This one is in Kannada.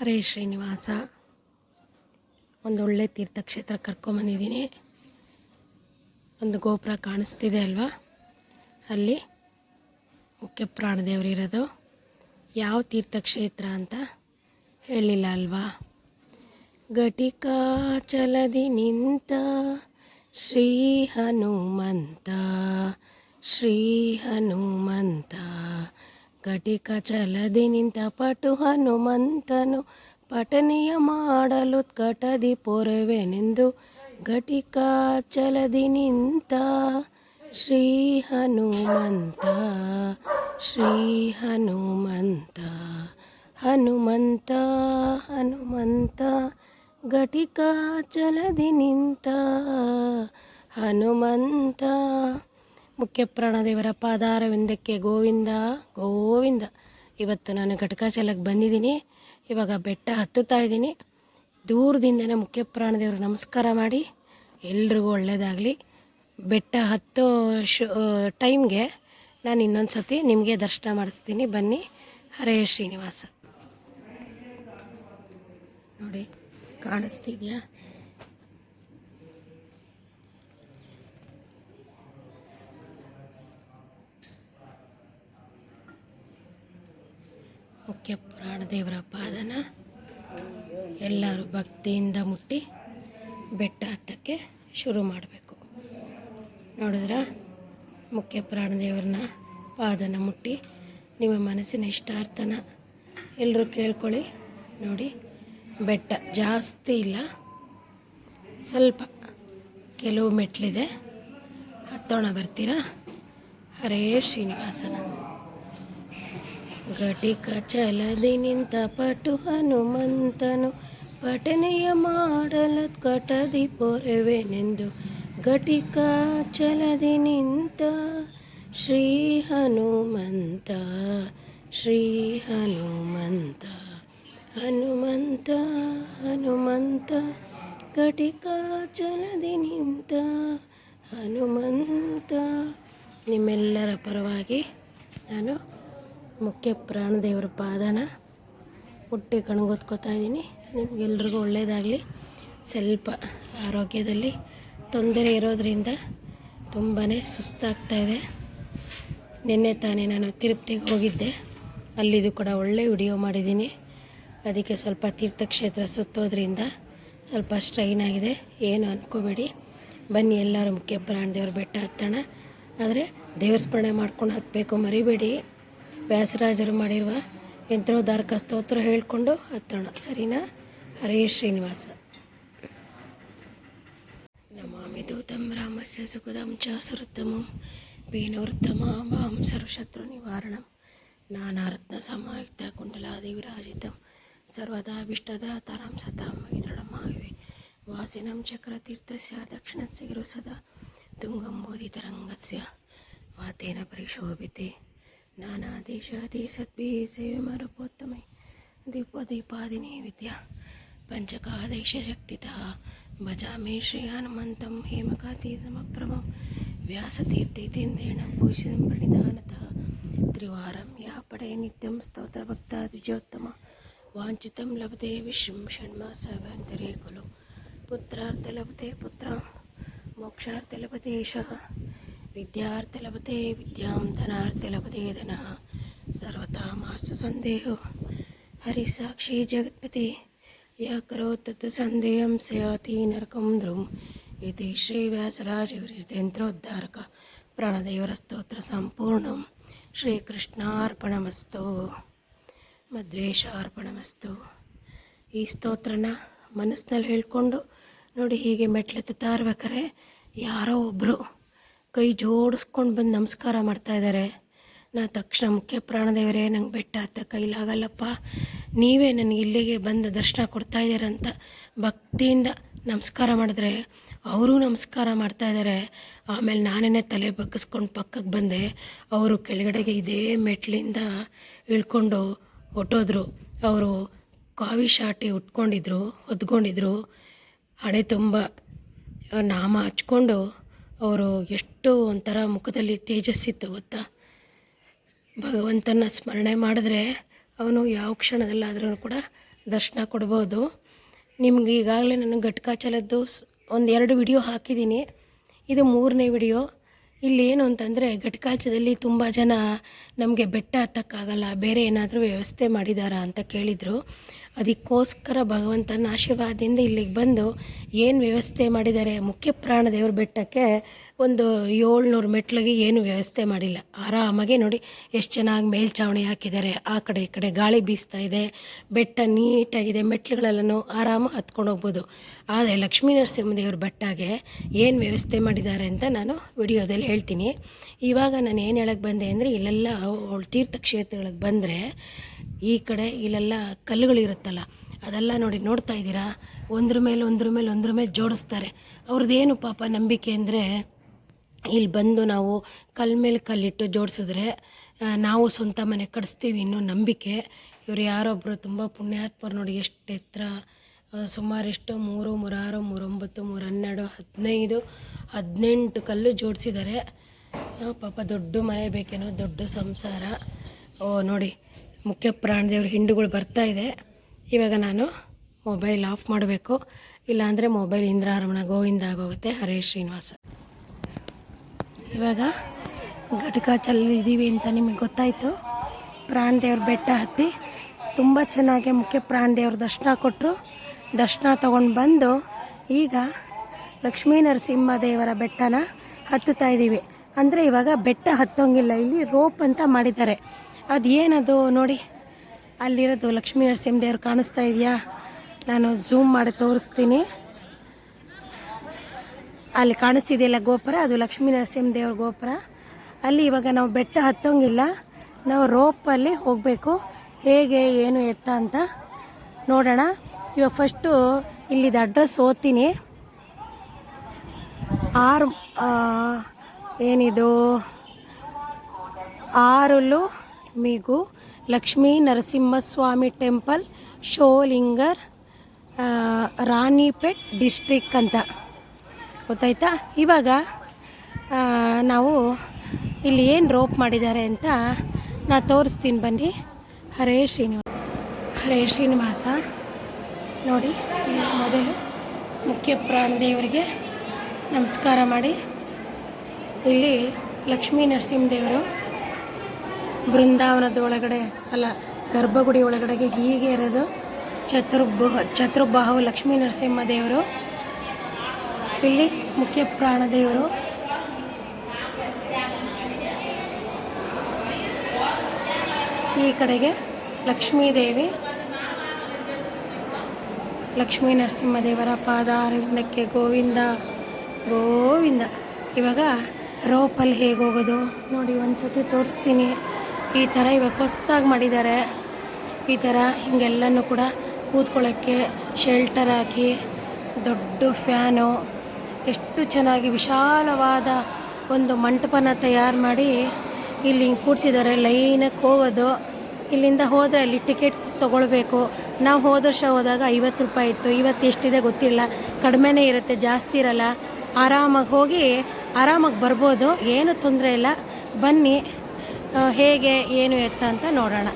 ಹರೇ ಶ್ರೀನಿವಾಸ. ಒಂದೊಳ್ಳೆ ತೀರ್ಥಕ್ಷೇತ್ರ ಕರ್ಕೊಂಬಂದಿದ್ದೀನಿ. ಒಂದು ಗೋಪುರ ಕಾಣಿಸ್ತಿದೆ ಅಲ್ವಾ? ಅಲ್ಲಿ ಮುಖ್ಯ ಪ್ರಾಣದೇವರು ಇರೋದು ಯಾವ ತೀರ್ಥಕ್ಷೇತ್ರ ಅಂತ ಹೇಳಿಲ್ಲ ಅಲ್ವಾ? ಘಟಿಕಾಚಲದಿ ನಿಂತ ಶ್ರೀ ಹನುಮಂತ ಶ್ರೀ ಹನುಮಂತ ಘಟಿಕ ಚಲದಿ ನಿಂತ ಪಟು ಹನುಮಂತನು ಪಠನೆಯ ಮಾಡಲು ಕಟದಿ ಪೊರವೆನೆಂದು ಘಟಿಕ ಚಲದಿ ನಿಂತ ಶ್ರೀ ಹನುಮಂತ ಶ್ರೀ ಹನುಮಂತ ಹನುಮಂತ ಹನುಮಂತ ಘಟಿಕ ಚಲದಿ ನಿಂತ ಹನುಮಂತ ಮುಖ್ಯ ಪ್ರಾಣದೇವರ ಪಾದಾರವಿಂದಕ್ಕೆ ಗೋವಿಂದ ಗೋವಿಂದ. ಇವತ್ತು ನಾನು ಘಟಕಾಚಲಕ್ಕೆ ಬಂದಿದ್ದೀನಿ. ಇವಾಗ ಬೆಟ್ಟ ಹತ್ತುತ್ತಾ ಇದ್ದೀನಿ. ದೂರದಿಂದನೇ ಮುಖ್ಯ ಪ್ರಾಣದೇವರು ನಮಸ್ಕಾರ ಮಾಡಿ. ಎಲ್ರಿಗೂ ಒಳ್ಳೆಯದಾಗಲಿ ಬೆಟ್ಟ ಹತ್ತೋ ಶೋ ಟೈಮ್ಗೆ ನಾನು ಇನ್ನೊಂದು ಸತಿ ನಿಮಗೆ ದರ್ಶನ ಮಾಡಿಸ್ತೀನಿ. ಬನ್ನಿ. ಹರೇ ಶ್ರೀನಿವಾಸ. ನೋಡಿ, ಕಾಣಿಸ್ತಿದ್ಯಾ? ಮುಖ್ಯ ಪ್ರಾಣದೇವರ ಪಾದನ ಎಲ್ಲರೂ ಭಕ್ತಿಯಿಂದ ಮುಟ್ಟಿ ಬೆಟ್ಟ ಹತ್ತಕ್ಕೆ ಶುರು ಮಾಡಬೇಕು. ನೋಡಿದ್ರೆ? ಮುಖ್ಯ ಪ್ರಾಣದೇವರನ್ನ ಪಾದನ ಮುಟ್ಟಿ ನಿಮ್ಮ ಮನಸ್ಸಿನ ಇಷ್ಟಾರ್ಥನ ಎಲ್ಲರೂ ಕೇಳ್ಕೊಳ್ಳಿ. ನೋಡಿ, ಬೆಟ್ಟ ಜಾಸ್ತಿ ಇಲ್ಲ, ಸ್ವಲ್ಪ ಕೆಲವು ಮೆಟ್ಲಿದೆ. ಹತ್ತೋಣ ಬರ್ತೀರಾ? ಹರೇ ಶ್ರೀನಿವಾಸ ಘಟಿಕ ಚಲದಿ ನಿಂತ ಪಟು ಹನುಮಂತನು ಪಠನೆಯ ಮಾಡಲು ಕಟದಿ ಪೊರೆವೆನೆಂದು ಘಟಿಕ ಚಲದಿ ನಿಂತ ಶ್ರೀ ಹನುಮಂತ ಶ್ರೀ ಹನುಮಂತ ಹನುಮಂತ ಹನುಮಂತ, ಘಟಿಕ ಚಲದಿ ನಿಂತ ಹನುಮಂತ. ನಿಮ್ಮೆಲ್ಲರ ಪರವಾಗಿ ನಾನು ಮುಖ್ಯ ಪ್ರಾಣದೇವರ ಪಾದನ ಹುಟ್ಟಿ ಕಣ್ಗೊತ್ಕೋತಾ ಇದ್ದೀನಿ. ನಿಮಗೆಲ್ರಿಗೂ ಒಳ್ಳೆಯದಾಗಲಿ ಸ್ವಲ್ಪ ಆರೋಗ್ಯದಲ್ಲಿ ತೊಂದರೆ ಇರೋದರಿಂದ ತುಂಬಾ ಸುಸ್ತಾಗ್ತಾ ಇದೆ. ನಿನ್ನೆ ತಾನೇ ನಾನು ತಿರುಪ್ತಿಗೆ ಹೋಗಿದ್ದೆ. ಅಲ್ಲಿದು ಕೂಡ ಒಳ್ಳೆ ವಿಡಿಯೋ ಮಾಡಿದ್ದೀನಿ. ಅದಕ್ಕೆ ಸ್ವಲ್ಪ ತೀರ್ಥಕ್ಷೇತ್ರ ಸುತ್ತೋದ್ರಿಂದ ಸ್ವಲ್ಪ ಸ್ಟ್ರೈನ್ ಆಗಿದೆ. ಏನು ಅಂದ್ಕೋಬೇಡಿ ಬನ್ನಿ, ಎಲ್ಲರೂ ಮುಖ್ಯ ಪ್ರಾಣ ಪ್ರಾಣದೇವ್ರ ಬೆಟ್ಟ ಹತ್ತೋಣ. ಆದರೆ ದೇವ್ರ ಸ್ಮರಣೆ ಮಾಡ್ಕೊಂಡು ಹತ್ತಬೇಕು ಮರಿಬೇಡಿ. ವ್ಯಾಸರಾಜರು ಮಾಡಿರುವ ಯಂತ್ರೋದ್ಧಾರಕ ಸ್ತೋತ್ರ ಹೇಳಿಕೊಂಡು ಹತ್ತೋಣ. ಸರಿನಾ? ಹರೇ ಶ್ರೀನಿವಾಸ. ನಮಾಮಿ ದೂತಂ ರಾಮಸ್ಯ ಸುಖದಂ ಚ ಸುರತ್ತಮಂ ವೇಣುವೃತ್ತಮ ಮಾಂ ಸರ್ವಶತ್ರು ನಿವಾರಣಂ. ನಾನಾರತ್ನ ಸಮಾಯುಕ್ತ ಕುಂಡಲಾದಿ ವಿರಾಜಿತಂ ಸರ್ವದಾಭಿಷ್ಟದಾತಾರಾಂ ಸತಾಂ ದೃಢಮಾವಿವೆ ವಾಸಿನಂ ಚಕ್ರತೀರ್ಥಸ್ಯ ದಕ್ಷಿಣಸ್ಯ ಗಿರು ಸದಾ ತುಂಗಂಬೋಧಿತರಂಗಸ್ಯ ವಾತೇನ ಪರಿಶೋಭಿತೆ. నానా దేశాది సద్భి సేవమరుపోత్తమై దీపదీపాదిని విద్య. పంచకాదేశ శక్తి భజామే శ్రీ హనుమంతం హేమకాతి సమప్రభం వ్యాసతీర్థితేంద్రేణ పూషితం ప్రణిధానత త్రివారం యాపడే నిత్యం స్తోత్రభక్త ద్విజోత్తమ వాంఛితం లభతే విశ్వం షణ్మ సభ్యంతరే పుత్రార్థ లభతే పుత్ర. మోక్షార్థ లభతే ವಿದ್ಯಾರ್ಥಿಲಭತೆ ವಿದ್ಯಾಂ ಧನಾರ್ಥಿ ಲಭತೆ ಧನ. ಸರ್ವತಾ ಮಾಸ್ತು ಸಂದೇಹ. ಹರಿಸಾಕ್ಷಿ ಜಗತ್ಪತಿ. ಯ ಕರೋ ತತ್ ಸಂದೇಹಂ ಸಯಾತಿ ನರಕಂ ಧ್ರುವ. ಇತಿ ಶ್ರೀ ವ್ಯಾಸರಾಜ ವಿರಿಜಿತೇಂದ್ರೋದ್ಧಾರಕ ಪ್ರಾಣದೇವರ ಸ್ತೋತ್ರ ಸಂಪೂರ್ಣ. ಶ್ರೀಕೃಷ್ಣಾರ್ಪಣಮಸ್ತು. ಮಧ್ವೇಶಾರ್ಪಣಮಸ್ತು ಈ ಸ್ತೋತ್ರನ ಮನಸ್ಸಿನಲ್ಲಿ ಹೇಳಿಕೊಂಡು ನೋಡಿ ಹೀಗೆ ಮೆಟ್ಲೆತ್ತುತ್ತಾ ಇರ್ಬೇಕಾರೆ ಯಾರೋ ಒಬ್ಬರು ಕೈ ಜೋಡಿಸ್ಕೊಂಡು ಬಂದು ನಮಸ್ಕಾರ ಮಾಡ್ತಾ ಇದ್ದಾರೆ. ನಾ ತಕ್ಷಣ ಮುಖ್ಯ ಪ್ರಾಣದೇವರೇ, ನಂಗೆ ಬೆಟ್ಟ ಹತ್ತ ಕೈಲಾಗಲ್ಲಪ್ಪ. ನೀವೇ ನನಗೆ ಇಲ್ಲಿಗೆ ಬಂದು ದರ್ಶನ ಕೊಡ್ತಾ ಇದ್ದೀರಂತ ಭಕ್ತಿಯಿಂದ ನಮಸ್ಕಾರ ಮಾಡಿದ್ರೆ, ಅವರು ನಮಸ್ಕಾರ ಮಾಡ್ತಾ ಇದ್ದಾರೆ. ಆಮೇಲೆ ನಾನೇ ತಲೆ ಬಗ್ಗಿಸ್ಕೊಂಡು ಪಕ್ಕಕ್ಕೆ ಬಂದೆ. ಅವರು ಕೆಳಗಡೆಗೆ ಇದೇ ಮೆಟ್ಲಿಂದ ಇಳ್ಕೊಂಡು ಹೊಟ್ಟೋದ್ರು ಅವರು ಕಾವಿ ಶಾಟಿ ಉಟ್ಕೊಂಡಿದ್ರು, ಹೊದ್ಕೊಂಡಿದ್ರು. ಹಣೆ ತುಂಬ ನಾಮ ಹಚ್ಕೊಂಡು ಅವರು ಎಷ್ಟು ಒಂಥರ ಮುಖದಲ್ಲಿ ತೇಜಸ್ಸಿತ್ತು ಗೊತ್ತಾ? ಭಗವಂತನ ಸ್ಮರಣೆ ಮಾಡಿದ್ರೆ ಅವನು ಯಾವ ಕ್ಷಣದಲ್ಲಾದ್ರೂ ಕೂಡ ದರ್ಶನ ಕೊಡ್ಬೋದು. ನಿಮ್ಗೆ ಈಗಾಗಲೇ ನಾನು ಘಟ್ಕಾಚಲದ್ದು ಒಂದು ಎರಡು ವಿಡಿಯೋ ಹಾಕಿದ್ದೀನಿ. ಇದು ಮೂರನೇ ವಿಡಿಯೋ ಇಲ್ಲಿ ಏನು ಅಂತಂದರೆ ಘಟ್ಕಾಚಲದಲ್ಲಿ ತುಂಬ ಜನ ನಮಗೆ ಬೆಟ್ಟ ಹತ್ತಕ್ಕಾಗಲ್ಲ, ಬೇರೆ ಏನಾದರೂ ವ್ಯವಸ್ಥೆ ಮಾಡಿದಾರಾ ಅಂತ ಕೇಳಿದರು. ಅದಕ್ಕೋಸ್ಕರ ಭಗವಂತನ ಆಶೀರ್ವಾದದಿಂದ ಇಲ್ಲಿಗೆ ಬಂದು ಏನು ವ್ಯವಸ್ಥೆ ಮಾಡಿದ್ದಾರೆ, ಮುಖ್ಯ ಪ್ರಾಣ ದೇವ್ರ ಬೆಟ್ಟಕ್ಕೆ ಒಂದು ಏಳ್ನೂರು ಮೆಟ್ಲಿಗೆ ಏನು ವ್ಯವಸ್ಥೆ ಮಾಡಿಲ್ಲ. ಆರಾಮಾಗಿ ನೋಡಿ, ಎಷ್ಟು ಚೆನ್ನಾಗಿ ಮೇಲ್ಛಾವಣಿ ಹಾಕಿದ್ದಾರೆ. ಆ ಕಡೆ ಈ ಕಡೆ ಗಾಳಿ ಬೀಸ್ತಾ ಇದೆ, ಬೆಟ್ಟ ನೀಟಾಗಿದೆ, ಮೆಟ್ಲುಗಳೆಲ್ಲನೂ ಆರಾಮಾಗಿ ಹತ್ಕೊಂಡು ಹೋಗ್ಬೋದು. ಆದರೆ ಲಕ್ಷ್ಮೀ ನರಸಿಂಹದೇವ್ರ ಬೆಟ್ಟಗೆ ಏನು ವ್ಯವಸ್ಥೆ ಮಾಡಿದ್ದಾರೆ ಅಂತ ನಾನು ವಿಡಿಯೋದಲ್ಲಿ ಹೇಳ್ತೀನಿ. ಇವಾಗ ನಾನು ಏನು ಹೇಳಕ್ಕೆ ಬಂದೆ ಅಂದರೆ, ಇಲ್ಲೆಲ್ಲ ತೀರ್ಥಕ್ಷೇತ್ರಗಳಿಗೆ ಬಂದರೆ, ಈ ಕಡೆ ಇಲ್ಲೆಲ್ಲ ಕಲ್ಲುಗಳಿರುತ್ತಲ್ಲ ಅದೆಲ್ಲ ನೋಡಿ ನೋಡ್ತಾ ಇದ್ದೀರಾ? ಒಂದ್ರ ಮೇಲೆ ಒಂದ್ರ ಮೇಲೆ ಒಂದ್ರ ಮೇಲೆ ಜೋಡಿಸ್ತಾರೆ. ಅವ್ರದ್ದೇನು ಪಾಪ ನಂಬಿಕೆ ಅಂದರೆ ಇಲ್ಲಿ ಬಂದು ನಾವು ಕಲ್ ಮೇಲೆ ಕಲ್ಲಿಟ್ಟು ಜೋಡಿಸಿದ್ರೆ ನಾವು ಸ್ವಂತ ಮನೆ ಕಟ್ಸ್ತೀವಿ ಇನ್ನೂ ನಂಬಿಕೆ. ಇವರು ಯಾರೊಬ್ಬರು ತುಂಬ ಪುಣ್ಯಾತ್ಮರು ನೋಡಿ ಎಷ್ಟು ಎತ್ತರ ಆ, ಸುಮಾರು ಎಷ್ಟು ಮೂರು ಮೂರಾರು ಮೂರೊಂಬತ್ತು ಮೂರು ಹನ್ನೆರಡು ಹದಿನೈದು ಹದಿನೆಂಟು ಕಲ್ಲು ಜೋಡಿಸಿದ್ದಾರೆ. ಪಾಪ ದೊಡ್ಡ ಮನೆ ಬೇಕೇನೋ ದೊಡ್ಡ ಸಂಸಾರ. ಓ ನೋಡಿ ಮುಖ್ಯ ಪ್ರಾಣದೇವ್ರ ಹಿಂಡುಗಳು ಬರ್ತಾ ಇದೆ. ಇವಾಗ ನಾನು ಮೊಬೈಲ್ ಆಫ್ ಮಾಡಬೇಕು. ಇಲ್ಲಾಂದರೆ ಮೊಬೈಲ್ ಇಂದ್ರಾರಮಣ ಗೋವಿಂದ ಆಗೋಗುತ್ತೆ ಹರೇ ಶ್ರೀನಿವಾಸ. ಇವಾಗ ಘಟಕ ಚಲ್ಲಿದ್ದೀವಿ ಅಂತ ನಿಮಗೆ ಗೊತ್ತಾಯಿತು. ಪ್ರಾಣದೇವ್ರ ಬೆಟ್ಟ ಹತ್ತಿ ತುಂಬ ಚೆನ್ನಾಗಿ ಮುಖ್ಯ ಪ್ರಾಣದೇವ್ರ ದರ್ಶನ ಕೊಟ್ಟರು ದರ್ಶನ ತಗೊಂಡು ಬಂದು ಈಗ ಲಕ್ಷ್ಮೀ ನರಸಿಂಹ ದೇವರ ಬೆಟ್ಟನ ಹತ್ತುತ್ತಾ ಇದ್ದೀವಿ ಅಂದರೆ ಇವಾಗ ಬೆಟ್ಟ ಹತ್ತೋಂಗಿಲ್ಲ, ಇಲ್ಲಿ ರೋಪ್ ಅಂತ ಮಾಡಿದ್ದಾರೆ. ಅದು ಏನದು ನೋಡಿ, ಅಲ್ಲಿರೋದು ಲಕ್ಷ್ಮೀ ನರಸಿಂಹ ದೇವ್ರು ಕಾಣಿಸ್ತಾ ಇದೆಯಾ? ನಾನು ಝೂಮ್ ಮಾಡಿ ತೋರಿಸ್ತೀನಿ. ಅಲ್ಲಿ ಕಾಣಿಸ್ತಿದೆಯಲ್ಲ ಗೋಪುರ? ಅದು ಲಕ್ಷ್ಮೀ ನರಸಿಂಹ ದೇವ್ರ ಗೋಪುರ. ಅಲ್ಲಿ ಇವಾಗ ನಾವು ಬೆಟ್ಟ ಹತ್ತೋಂಗಿಲ್ಲ. ನಾವು ರೋಪಲ್ಲಿ ಹೋಗಬೇಕು. ಹೇಗೆ, ಏನು, ಎತ್ತ ಅಂತ ನೋಡೋಣ. ಇವಾಗ ಫಸ್ಟು ಇಲ್ಲಿದು ಅಡ್ರೆಸ್ ಓದ್ತೀನಿ. ಆರು ಏನಿದು? ಆರುಲು ಮಿಗು ಲಕ್ಷ್ಮೀ ನರಸಿಂಹಸ್ವಾಮಿ ಟೆಂಪಲ್, ಶೋಲಿಂಗರ್ ರಾಣಿಪೇಟ್ ಡಿಸ್ಟ್ರಿಕ್ ಅಂತ. ಗೊತ್ತಾಯ್ತಾ? ಇವಾಗ ನಾವು ಇಲ್ಲಿ ಏನು ರೋಪ್ ಮಾಡಿದ್ದಾರೆ ಅಂತ ನಾ ತೋರಿಸ್ತೀನಿ ಬನ್ನಿ. ಹರೇ ಶ್ರೀನಿವಾಸ. ಹರೇ ಶ್ರೀನಿವಾಸ. ನೋಡಿ ಮೊದಲು ಮುಖ್ಯ ಪ್ರಾಣದೇವರಿಗೆ ನಮಸ್ಕಾರ ಮಾಡಿ. ಇಲ್ಲಿ ಲಕ್ಷ್ಮೀ ನರಸಿಂಹದೇವರು ಬೃಂದಾವನದ ಒಳಗಡೆ, ಅಲ್ಲ, ಗರ್ಭಗುಡಿ ಒಳಗಡೆಗೆ ಹೀಗೆ ಇರೋದು ಚತುರ್ಭುಹ, ಚತುರ್ಬಾಹು ಲಕ್ಷ್ಮೀ ನರಸಿಂಹ ದೇವರು. ಇಲ್ಲಿ ಮುಖ್ಯ ಪ್ರಾಣದೇವರು ಈ ಕಡೆಗೆ ಲಕ್ಷ್ಮೀದೇವಿ, ಲಕ್ಷ್ಮೀ ನರಸಿಂಹದೇವರ ಪಾದಾರವಿಂದಕ್ಕೆ ಗೋವಿಂದ ಗೋವಿಂದ. ಇವಾಗ ರೋಪಲ್ಲಿ ಹೇಗೆ ಹೋಗೋದು ನೋಡಿ ಒಂದು ಸತಿ ತೋರಿಸ್ತೀನಿ. ಈ ಥರ ಇವಾಗ ಹೊಸ್ದಾಗಿ ಮಾಡಿದ್ದಾರೆ. ಈ ಥರ ಹಿಂಗೆಲ್ಲನೂ ಕೂಡ ಕೂತ್ಕೊಳ್ಳೋಕ್ಕೆ ಶೆಲ್ಟರ್ ಹಾಕಿ ದೊಡ್ಡ ಫ್ಯಾನು ಎಷ್ಟು ಚೆನ್ನಾಗಿ ವಿಶಾಲವಾದ ಒಂದು ಮಂಟಪನ ತಯಾರು ಮಾಡಿ ಇಲ್ಲಿ ಹಿಂಗೆ ಕೂಡ್ಸಿದ್ದಾರೆ ಲೈನಕ್ಕೆ ಹೋಗೋದು, ಇಲ್ಲಿಂದ ಹೋದರೆ ಅಲ್ಲಿ ಟಿಕೆಟ್ ತೊಗೊಳ್ಬೇಕು. ನಾವು ಹೋದ ವರ್ಷ ಹೋದಾಗ ಐವತ್ತು ರೂಪಾಯಿ ಇತ್ತು. ಇವತ್ತು ಎಷ್ಟಿದೆ ಗೊತ್ತಿಲ್ಲ. ಕಡಿಮೆನೇ ಇರುತ್ತೆ, ಜಾಸ್ತಿ ಇರಲ್ಲ. ಆರಾಮಾಗಿ ಹೋಗಿ, ಆರಾಮಾಗಿ ಬರ್ಬೋದು. ಏನು ತೊಂದರೆ ಇಲ್ಲ. ಬನ್ನಿ. ಹೇಗೆ, ಏನು ಎತ್ತ ಅಂತ ನೋಡೋಣ.